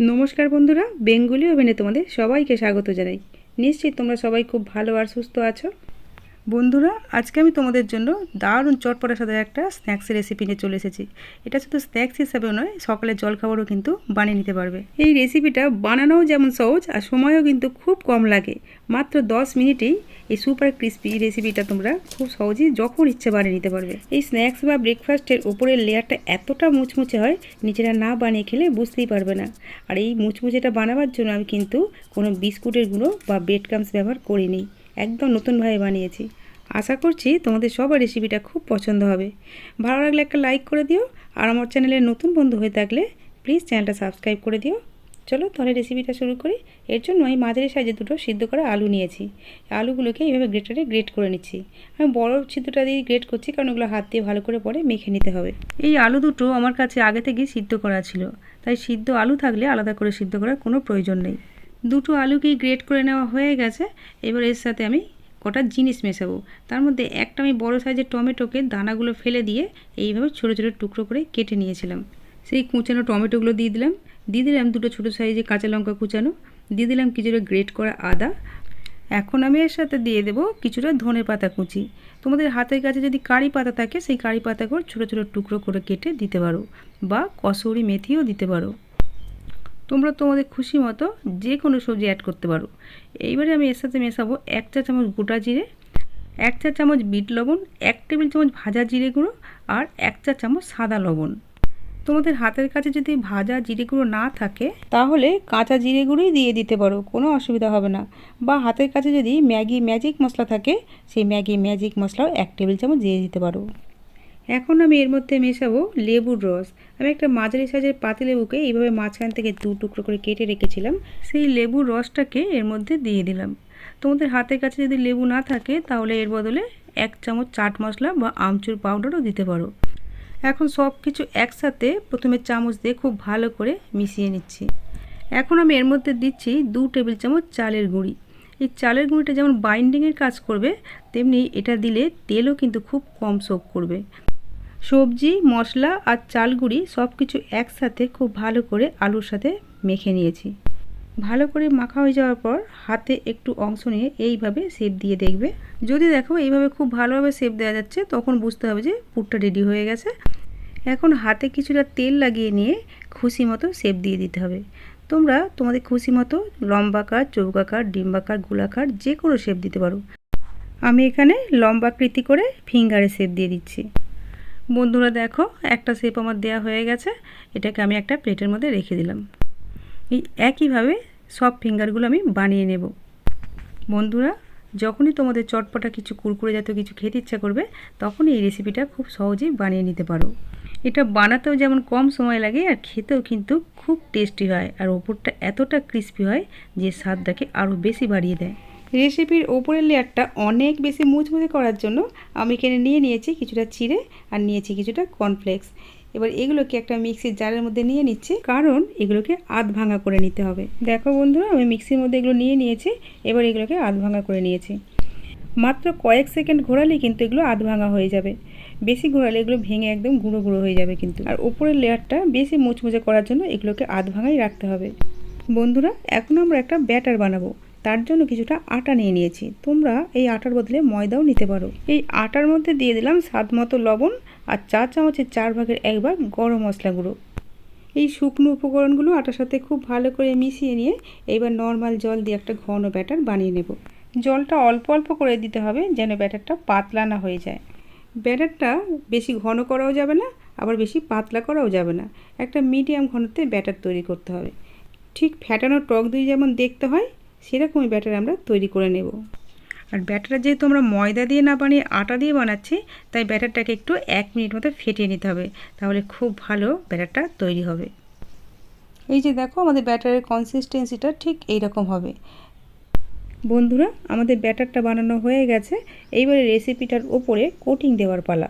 নমস্কার বন্ধুরা, বেঙ্গলি ওভেনে তোমাদের সবাইকে স্বাগত জানাই। নিশ্চিত তোমরা সবাই খুব ভালো আর সুস্থ আছো। বন্ধুরা, আজকে আমি তোমাদের জন্য দারুণ চটপটার সাথে একটা স্ন্যাক্সের রেসিপি নিয়ে চলে এসেছি। এটা শুধু স্ন্যাক্স হিসাবেও নয় সকালে জলখাবারও কিন্তু বানিয়ে নিতে পারবে। এই রেসিপিটা বানানোও যেমন সহজ, আর সময়ও কিন্তু খুব কম লাগে। মাত্র দশ মিনিটেই এই সুপার ক্রিস্পি রেসিপিটা তোমরা খুব সহজেই যখন ইচ্ছে বানিয়ে নিতে পারবে। এই স্ন্যাক্স বা ব্রেকফাস্টের ওপরের লেয়ারটা এতটা মুচমুচে হয়, নিজেরা না বানিয়ে খেলে বুঝতেই পারবে না। আর এই মুচমুচেটা বানাবার জন্য আমি কিন্তু কোনো বিস্কুটের গুঁড়ো বা ব্রেড ক্রামস ব্যবহার করিনি। একদম নতুনভাবে বানিয়েছি। আশা করছি তোমাদের সবার রেসিপিটা খুব পছন্দ হবে। ভালো লাগলে একটা লাইক করে দিও, আর আমার চ্যানেলের নতুন বন্ধু হয়ে থাকলে প্লিজ চ্যানেলটা সাবস্ক্রাইব করে দিও। চলো তাহলে রেসিপিটা শুরু করি। এর জন্য আমি মাঝারি সাইজে দুটো সিদ্ধ করা আলু নিয়েছি। আলুগুলোকে এইভাবে গ্রেটারে গ্রেট করে নিচ্ছি। আমি বড় সিদ্ধটা দিয়ে গ্রেট করছি, কারণ ওগুলো হাত দিয়ে ভালো করে পরে মেখে নিতে হবে। এই আলু দুটো আমার কাছে আগে থেকেই সিদ্ধ করা ছিল, তাই সিদ্ধ আলু থাকলে আলাদা করে সিদ্ধ করার কোনো প্রয়োজন নেই। দুটো আলুকেই গ্রেট করে নেওয়া হয়ে গেছে। এবার এর সাথে আমি কটা জিনিস মেশাবো। তার মধ্যে একটা আমি বড় সাইজের টমেটোকে দানাগুলো ফেলে দিয়ে এইভাবে ছোটো ছোটো টুকরো করে কেটে নিয়েছিলাম। সেই কুচানো টমেটোগুলো দিয়ে দিলাম। দিয়ে দিলাম দুটো ছোটো সাইজে কাঁচা লঙ্কা কুচানো। দিয়ে দিলাম কিছুটা গ্রেট করা আদা। এখন আমি এর সাথে দিয়ে দেবো কিছুটা ধনে পাতা কুচি। তোমাদের হাতের কাছে যদি কারি পাতা থাকে, সেই কারি পাতাগুলো ছোটো ছোটো টুকরো করে কেটে দিতে পারো বা কসৌরি মেথিও দিতে পারো। তোমরা তোমাদের খুশি মতো যে কোনো সবজি অ্যাড করতে পারো। এইবারে আমি এর সাথে মেশাবো এক চা চামচ গোটা জিরে, এক চা চামচ বিট লবণ, এক টেবিল চামচ ভাজা জিরে গুঁড়ো আর এক চা চামচ সাদা লবণ। তোমাদের হাতের কাছে যদি ভাজা জিরে গুঁড়ো না থাকে, তাহলে কাঁচা জিরে গুঁড়োই দিয়ে দিতে পারো, কোনো অসুবিধা হবে না। বা হাতের কাছে যদি ম্যাগি ম্যাজিক মশলা থাকে, সেই ম্যাগি ম্যাজিক মশলাও এক টেবিল চামচ দিয়ে দিতে পারো। এখন আমি এর মধ্যে মেশাবো লেবুর রস। আমি একটা মাঝারি সাইজের পাতি লেবুকে এইভাবে মাঝখান থেকে দু টুকরো করে কেটে রেখেছিলাম। সেই লেবুর রসটাকে এর মধ্যে দিয়ে দিলাম। তোমাদের হাতের কাছে যদি লেবু না থাকে, তাহলে এর বদলে এক চামচ চাট মশলা বা আমচুর পাউডারও দিতে পারো। এখন সব কিছু একসাথে প্রথমে চামচ দিয়ে খুব ভালো করে মিশিয়ে নিচ্ছি। এখন আমি এর মধ্যে দিচ্ছি দু টেবিল চামচ চালের গুঁড়ি। এই চালের গুঁড়িটা যেমন বাইন্ডিংয়ের কাজ করবে, তেমনি এটা দিলে তেলও কিন্তু খুব কম সোপ করবে। সবজি, মশলা আর চাল গুঁড়ি সব কিছু একসাথে খুব ভালো করে আলুর সাথে মেখে নিয়েছি। ভালো করে মাখা হয়ে যাওয়ার পর হাতে একটু অংশ নিয়ে এইভাবে শেপ দিয়ে দেখবে। যদি দেখো এইভাবে খুব ভালোভাবে শেপ দেওয়া যাচ্ছে, তখন বুঝতে হবে যে পুরটা রেডি হয়ে গেছে। এখন হাতে কিছুটা তেল লাগিয়ে নিয়ে খুশি মতো শেপ দিয়ে দিতে হবে। তোমরা তোমাদের খুশি মতো লম্বাকার চৌকাকার ডিম্বাকার গোলাকার যে কোনো শেপ দিতে পারো। আমি এখানে লম্বাকৃতি করে ফিঙ্গারে শেপ দিয়ে দিচ্ছি। বন্ধুরা দেখো, একটা শেপ আমার দেয়া হয়ে গেছে, এটাকে আমি একটা প্লেটের মধ্যে রেখে দিলাম। এই একইভাবে সব ফিঙ্গারগুলো আমি বানিয়ে নেব। বন্ধুরা, যখনই তোমাদের চটপটা কিছু কুরকুরে জাতীয় কিছু খেতে ইচ্ছা করবে, তখনই এই রেসিপিটা খুব সহজেই বানিয়ে নিতে পারো। এটা বানাতেও যেমন কম সময় লাগে, আর খেতেও কিন্তু খুব টেস্টি হয়, আর ওপরটা এতটা ক্রিস্পি হয় যে স্বাদটাকে আরও বেশি বাড়িয়ে দেয়। রেসিপির ওপরের লেয়ারটা অনেক বেশি মুচমুচে করার জন্য আমি এখানে নিয়ে নিয়েছি কিছুটা চিড়ে আর নিয়েছি কিছুটা কর্নফ্লেক্স এবার এগুলোকে একটা মিক্সির জারের মধ্যে নিয়ে নিচ্ছে, কারণ এগুলোকে আধ ভাঙা করে নিতে হবে। দেখো বন্ধুরা, আমি মিক্সির মধ্যে এগুলো নিয়ে নিয়েছি, এবার এগুলোকে আধ ভাঙা করে নিয়েছি। মাত্র কয়েক সেকেন্ড ঘোরালেই কিন্তু এগুলো আধ ভাঙা হয়ে যাবে। বেশি ঘোরালে এগুলো ভেঙে একদম গুঁড়ো গুঁড়ো হয়ে যাবে কিন্তু। আর উপরের লেয়ারটা বেশি মুচমুচে করার জন্য এগুলোকে আধ ভাঙাই রাখতে হবে। বন্ধুরা, এখন আমরা একটা ব্যাটার বানাবো। তার জন্য কিছুটা আটা নিয়ে নিয়েছি। তোমরা এই আটার বদলে ময়দাও নিতে পারো। এই আটার মধ্যে দিয়ে দিলাম স্বাদ মতো লবণ আর চা চামচের চার ভাগের এক ভাগ গরম মশলা গুঁড়ো। এই শুকনো উপকরণগুলো আটার সাথে খুব ভালো করে মিশিয়ে নিয়ে এবার নর্মাল জল দিয়ে একটা ঘন ব্যাটার বানিয়ে নেব। জলটা অল্প অল্প করে দিতে হবে যেন ব্যাটারটা পাতলা না হয়ে যায়। ব্যাটারটা বেশি ঘন করাও যাবে না, আবার বেশি পাতলা করাও যাবে না। একটা মিডিয়াম ঘনত্বে ব্যাটার তৈরি করতে হবে। ঠিক ফ্যাটানো টক দই যেমন দেখতে হয় সেরকমই ব্যাটার আমরা তৈরি করে নেব। আর ব্যাটারটা যেহেতু আমরা ময়দা দিয়ে না বানিয়ে আটা দিয়ে বানাচ্ছি তাই ব্যাটারটাকে একটু এক মিনিট মতো ফেটিয়ে নিতে হবে তাহলে খুব ভালো ব্যাটারটা তৈরি হবে। এই যে দেখো আমাদের ব্যাটারের কনসিস্টেন্সিটা ঠিক এই রকম হবে। বন্ধুরা আমাদের ব্যাটারটা বানানো হয়ে গেছে। এইবারে রেসিপিটার ওপরে কোটিং দেওয়ার পালা।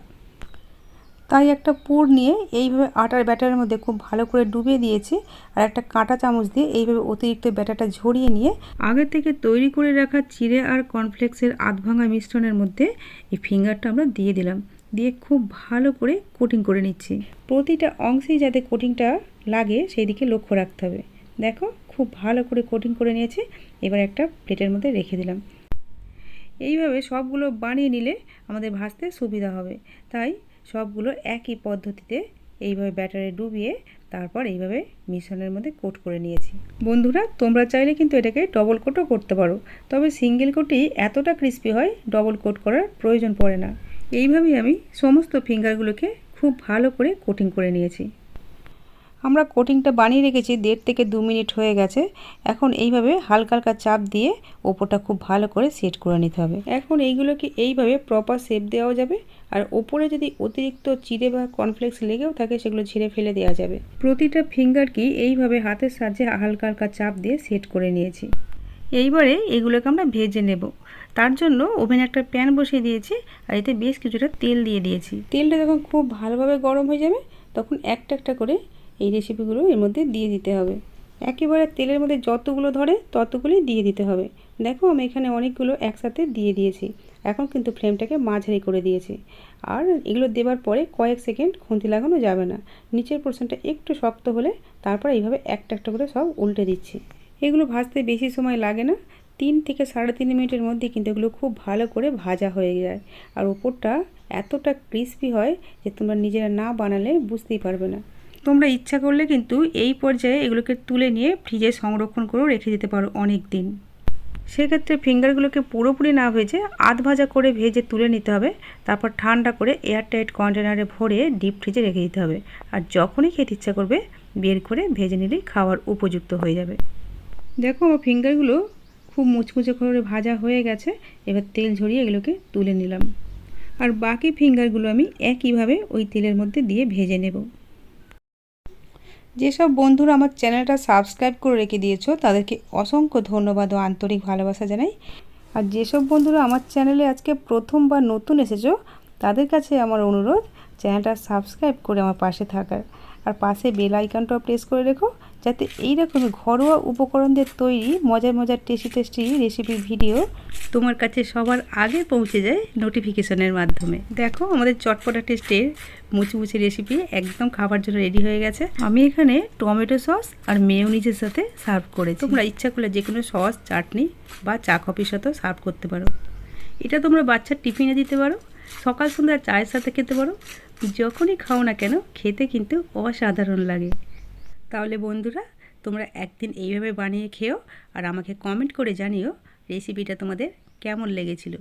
তাই একটা পুর নিয়ে এইভাবে আটার ব্যাটারের মধ্যে খুব ভালো করে ডুবিয়ে দিয়েছি আর একটা কাঁটা চামচ দিয়ে এইভাবে অতিরিক্ত ব্যাটারটা ঝরিয়ে নিয়ে আগে থেকে তৈরি করে রাখা চিড়ে আর কর্নফ্লেক্সের আধ ভাঙা মিশ্রণের মধ্যে এই ফিঙ্গারটা আমরা দিয়ে দিলাম। দিয়ে খুব ভালো করে কোটিং করে নিচ্ছি। প্রতিটা অংশেই যাতে কোটিংটা লাগে সেই দিকে লক্ষ্য রাখতে হবে। দেখো, খুব ভালো করে কোটিং করে নিয়েছি। এবার একটা প্লেটের মধ্যে রেখে দিলাম। এইভাবে সবগুলো বানিয়ে নিলে আমাদের ভাজতে সুবিধা হবে। তাই সবগুলো একই পদ্ধতিতে এইভাবে ব্যাটারে ডুবিয়ে তারপর এইভাবে মিশ্রণের মধ্যে কোট করে নিয়েছি। বন্ধুরা, তোমরা চাইলে কিন্তু এটাকে ডবল কোটও করতে পারো। তবে সিঙ্গেল কোটই এতটা ক্রিস্পি হয় ডবল কোট করার প্রয়োজন পড়ে না। এইভাবেই আমি সমস্ত ফিঙ্গারগুলোকে খুব ভালো করে কোটিং করে নিয়েছি। আমরা কোটিংটা বানিয়ে রেখেছি দেড় থেকে দু মিনিট হয়ে গেছে। এখন এইভাবে হালকা হালকা চাপ দিয়ে ওপরটা খুব ভালো করে সেট করে নিতে হবে। এখন এইগুলোকে এইভাবে প্রপার শেপ দেওয়া যাবে আর ওপরে যদি অতিরিক্ত চিড়ে বা কর্নফ্লেক্স লেগেও থাকে সেগুলো ছিঁড়ে ফেলে দেওয়া যাবে। প্রতিটা ফিঙ্গারকে এইভাবে হাতের সাহায্যে হালকা হালকা চাপ দিয়ে সেট করে নিয়েছি। এইবারে এগুলোকে আমরা ভেজে নেব। তার জন্য ওভেনে একটা প্যান বসিয়ে দিয়েছি আর এতে বেশ কিছুটা তেল দিয়ে দিয়েছি। তেলটা যখন খুব ভালোভাবে গরম হয়ে যাবে তখন একটা একটা করে এই রেসিপিগুলো এর মধ্যে দিয়ে দিতে হবে। একেবারে তেলের মধ্যে যতগুলো ধরে ততগুলোই দিয়ে দিতে হবে। দেখো, আমি এখানে অনেকগুলো একসাথে দিয়ে দিয়েছি। এখন কিন্তু ফ্লেমটাকে মাঝারি করে দিয়েছি। আর এগুলো দেবার পরে কয়েক সেকেন্ড খুন্তি লাগানো যাবে না। নিচের পোর্শনটা একটু শক্ত হলে তারপর এইভাবে একটা একটা করে সব উল্টে দিচ্ছি। এগুলো ভাজতে বেশি সময় লাগে না। তিন থেকে সাড়ে তিন মিনিটের মধ্যে কিন্তু এগুলো খুব ভালো করে ভাজা হয়ে যায়। আর ওপরটা এতটা ক্রিস্পি হয় যে তোমরা নিজেরা না বানালে বুঝতেই পারবে না। তোমরা ইচ্ছা করলে কিন্তু এই পর্যায়ে এগুলোকে তুলে নিয়ে ফ্রিজে সংরক্ষণ করেও রেখে দিতে পারো অনেক দিন সেক্ষেত্রে ফিঙ্গারগুলোকে পুরোপুরি না ভেজে আধ ভাজা করে ভেজে তুলে নিতে হবে, তারপর ঠান্ডা করে এয়ারটাইট কন্টেনারে ভরে ডিপ ফ্রিজে রেখে দিতে হবে। আর যখনই খেতে ইচ্ছা করবে, বের করে ভেজে নিলেই খাওয়ার উপযুক্ত হয়ে যাবে। দেখো, ফিঙ্গারগুলো খুব মুচমুচে করে ভাজা হয়ে গেছে, এবার তেল ঝরিয়ে এগুলোকে তুলে নিলাম। আর বাকি ফিঙ্গারগুলো আমি একইভাবে ওই তেলের মধ্যে দিয়ে ভেজে নেব। যেসব বন্ধুরা আমার চ্যানেলটা সাবস্ক্রাইব করে রেখে দিয়েছ, তাদেরকে অসংখ্য ধন্যবাদ ও আন্তরিক ভালোবাসা জানাই। আর যেসব বন্ধুরা আমার চ্যানেলে আজকে প্রথমবার নতুন এসেছ, তাদের কাছে আমার অনুরোধ, চ্যানেলটা সাবস্ক্রাইব করে আমার পাশে থাকার। আর পাশে বেল আইকনটাও প্রেস করে রেখো, যাতে এই রকমের ঘরোয়া উপকরণ দিয়ে তৈরি মজার মজার টেস্টি টেস্টি রেসিপির ভিডিও তোমার কাছে সবার আগে পৌঁছে যায় নোটিফিকেশনের মাধ্যমে। দেখো, আমাদের চটপটা টেস্টের মুচমুচি রেসিপি একদম খাবার জন্য রেডি হয়ে গেছে। আমি এখানে টমেটো সস আর মেয়োনিজের সাথে সার্ভ করে তোমরা ইচ্ছা করলে যে কোনো সস চাটনি বা চা কফির সাথেও সার্ভ করতে পারো। এটা তোমরা বাচ্চার টিফিনে দিতে পারো, সকাল সন্ধ্যা চায়ের সাথে খেতে পারো। যখনই খাও না কেন, খেতে কিন্তু অসাধারণ লাগে। তাহলে বন্ধুরা, তোমরা একদিন এইভাবে বানিয়ে খেও আর আমাকে কমেন্ট করে জানিও রেসিপিটা তোমাদের কেমন লেগেছিল।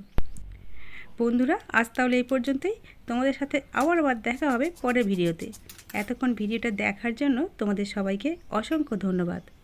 বন্ধুরা, আজ তাহলে এই পর্যন্তই। তোমাদের সাথে আবার আবার দেখা হবে পরের ভিডিওতে এতক্ষণ ভিডিওটা দেখার জন্য তোমাদের সবাইকে অসংখ্য ধন্যবাদ।